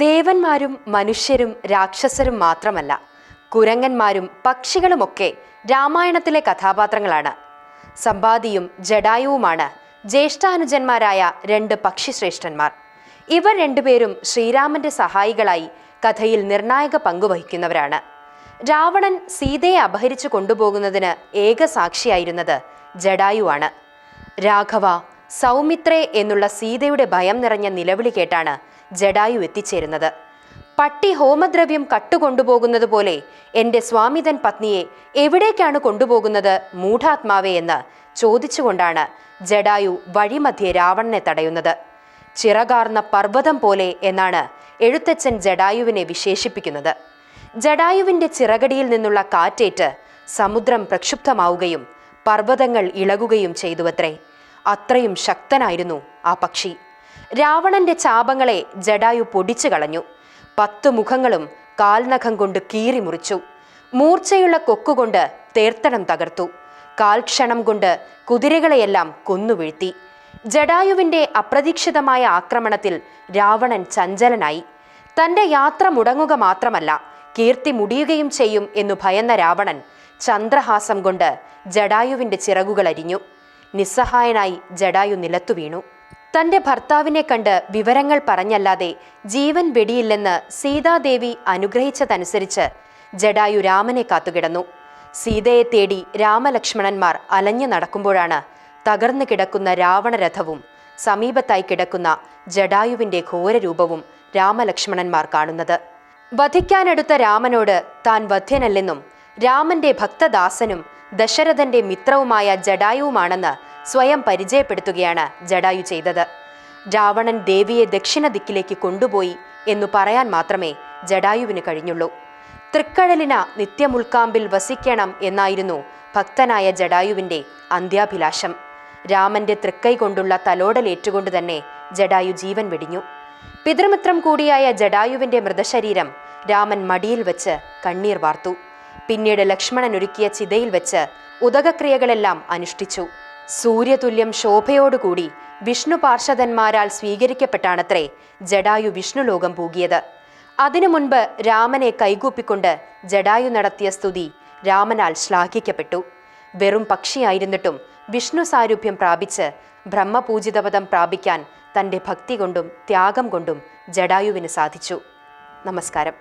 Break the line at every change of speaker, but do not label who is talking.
ദേവന്മാരും മനുഷ്യരും രാക്ഷസരും മാത്രമല്ല കുരങ്ങന്മാരും പക്ഷികളുമൊക്കെ രാമായണത്തിലെ കഥാപാത്രങ്ങളാണ്. സമ്പാദിയും ജഡായുവുമാണ് ജ്യേഷ്ഠാനുജന്മാരായ രണ്ട് പക്ഷിശ്രേഷ്ഠന്മാർ. ഇവർ രണ്ടുപേരും ശ്രീരാമന്റെ സഹായികളായി കഥയിൽ നിർണായക പങ്കുവഹിക്കുന്നവരാണ് രാവണൻ സീതയെ അപഹരിച്ചു കൊണ്ടുപോകുന്നതിന് ഏക സാക്ഷിയായിരുന്നത് ജഡായുവാണ്. രാഘവ സൗമിത്രേ എന്നുള്ള സീതയുടെ ഭയം നിറഞ്ഞ നിലവിളി കേട്ടാണ് ജഡായു എത്തിച്ചേരുന്നത്. പട്ടി ഹോമദ്രവ്യം കട്ടുകൊണ്ടുപോകുന്നത് പോലെ എന്റെ സ്വാമിതൻ പത്നിയെ എവിടേക്കാണ് കൊണ്ടുപോകുന്നത് മൂഢാത്മാവേ എന്ന് ചോദിച്ചുകൊണ്ടാണ് ജഡായു വഴിമധ്യേ രാവണനെ തടയുന്നത്. ചിറകാർന്ന പർവതം പോലെ എന്നാണ് എഴുത്തച്ഛൻ ജഡായുവിനെ വിശേഷിപ്പിക്കുന്നത്. ജഡായുവിന്റെ ചിറകടിയിൽ നിന്നുള്ള കാറ്റേറ്റ് സമുദ്രം പ്രക്ഷുബ്ധമാവുകയും പർവതങ്ങൾ ഇളകുകയും ചെയ്തുവത്രേ. അത്രയും ശക്തനായിരുന്നു ആ പക്ഷി. രാവണന്റെ ചാപങ്ങളെ ജഡായു പൊടിച്ചു കളഞ്ഞു. പത്തു മുഖങ്ങളും കാൽനഖം കൊണ്ട് കീറി മുറിച്ചു. മൂർച്ചയുള്ള കൊക്കുകൊണ്ട് തേർത്തണം തകർത്തു. കാൽക്ഷണം കൊണ്ട് കുതിരകളെയെല്ലാം കൊന്നുവീഴ്ത്തി ജഡായുവിന്റെ അപ്രതീക്ഷിതമായ ആക്രമണത്തിൽ രാവണൻ ചഞ്ചലനായി. തന്റെ യാത്ര മുടങ്ങുക മാത്രമല്ല കീർത്തി മുടിയുകയും ചെയ്യും എന്നു ഭയന്ന രാവണൻ ചന്ദ്രഹാസം കൊണ്ട് ജഡായുവിന്റെ ചിറകുകൾ അരിഞ്ഞു. നിസ്സഹായനായി ജഡായു നിലത്തു വീണു. തന്റെ ഭർത്താവിനെ കണ്ട് വിവരങ്ങൾ പറഞ്ഞല്ലാതെ ജീവൻ വെടിയില്ലെന്ന് സീതാദേവി അനുഗ്രഹിച്ചതനുസരിച്ച് ജഡായു രാമനെ കാത്തുകിടന്നു. സീതയെ തേടി രാമലക്ഷ്മണന്മാർ അലഞ്ഞു നടക്കുമ്പോഴാണ് തകർന്നു കിടക്കുന്ന രാവണരഥവും സമീപത്തായി കിടക്കുന്ന ജഡായുവിന്റെ ഘോരരൂപവും രാമലക്ഷ്മണന്മാർ കാണുന്നത്. വധിക്കാനെടുത്ത രാമനോട് താൻ വധ്യനല്ലെന്നും രാമന്റെ ഭക്തദാസനും ദശരഥന്റെ മിത്രവുമായ ജഡായുവുമാണെന്ന് സ്വയം പരിചയപ്പെടുത്തുകയാണ് ജഡായു ചെയ്തത്. രാവണൻ ദേവിയെ ദക്ഷിണ ദിക്കിലേക്ക് കൊണ്ടുപോയി എന്നു പറയാൻ മാത്രമേ ജഡായുവിന് കഴിഞ്ഞുള്ളൂ. തൃക്കഴലിന നിത്യമുൾക്കാമ്പിൽ വസിക്കണം എന്നായിരുന്നു ഭക്തനായ ജഡായുവിന്റെ അന്ത്യാഭിലാഷം. രാമന്റെ തൃക്കൈ കൊണ്ടുള്ള തലോടലേറ്റുകൊണ്ട് തന്നെ ജഡായു ജീവൻ വെടിഞ്ഞു. പിതൃമിത്രം കൂടിയായ ജഡായുവിന്റെ മൃതശരീരം രാമൻ മടിയിൽ വെച്ച് കണ്ണീർ വാർത്തു. പിന്നീട് ലക്ഷ്മണൻ ഒരുക്കിയ ചിതയിൽ വെച്ച് ഉദകക്രിയകളെല്ലാം അനുഷ്ഠിച്ചു. സൂര്യതുല്യം ശോഭയോടുകൂടി വിഷ്ണു പാർഷദന്മാരാൽ സ്വീകരിക്കപ്പെട്ടാണത്രേ ജഡായു വിഷ്ണുലോകം പൂകിയത്. അതിനു മുൻപ് രാമനെ കൈകൂപ്പിക്കൊണ്ട് ജഡായു നടത്തിയ സ്തുതി രാമനാൽ ശ്ലാഘിക്കപ്പെട്ടു. വെറും പക്ഷിയായിരുന്നിട്ടും വിഷ്ണു സാരൂപ്യം പ്രാപിച്ച് ബ്രഹ്മപൂജിതപദം പ്രാപിക്കാൻ തന്റെ ഭക്തി കൊണ്ടും ത്യാഗം കൊണ്ടും ജഡായുവിന് സാധിച്ചു. നമസ്കാരം.